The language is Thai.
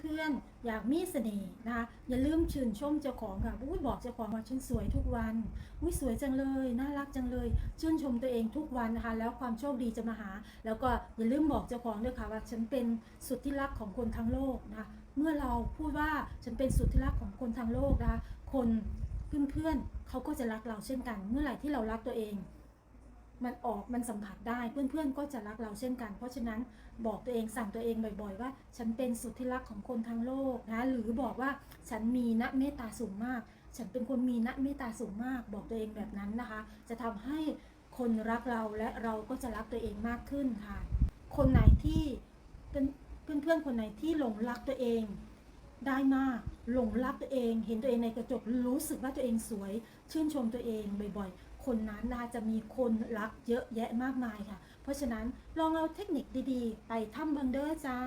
เพื่อนๆ อยากมีเสน่ห์นะคะ อย่าลืมชื่นชมเจ้าของค่ะอุ้ยบอกเจ้าของว่าฉันสวยทุกวัน อุ้ยสวยจังเลย น่ารักจังเลย ชื่นชมตัวเองทุกวันนะคะ แล้วความโชคดีจะมาหา แล้วก็อย่าลืมบอกเจ้าของด้วยค่ะว่าฉันเป็นสุดที่รักของคนทั้งโลกนะคะ เมื่อเราพูดว่าฉันเป็นสุดที่รักของคนทั้งโลกนะคะ คนเพื่อนๆเขาก็จะรักเราเช่นกัน เมื่อไหร่ที่เรารักตัวเอง มันออกมันสัมผัสได้เพื่อนๆ ก็จะรักเราเช่นกัน เพราะฉะนั้นบอกตัวเองสั่งตัวเองบ่อย ๆ ว่า ฉันเป็นสุดที่รักของคนทั้งโลกนะหรือบอกว่าฉันมีนักเมตตาสูงมาก ฉันเป็นคนมีนักเมตตาสูงมาก บอกตัวเองแบบนั้นนะคะ จะทำให้คนรักเราและเราก็จะรักตัวเองมากขึ้นค่ะ คนไหนที่เป็นเพื่อนๆคนไหนที่หลงรักตัวเองได้มาก หลงรักตัวเอง เห็นตัวเองในกระจก รู้สึกว่าตัวเองสวย ชื่นชมตัวเองบ่อยๆ คนนั้นนะจะมีคนรักเยอะแยะมากมายค่ะ เพราะฉะนั้นลองเอาเทคนิคดีๆ ไปทำบังเดอร์จ้า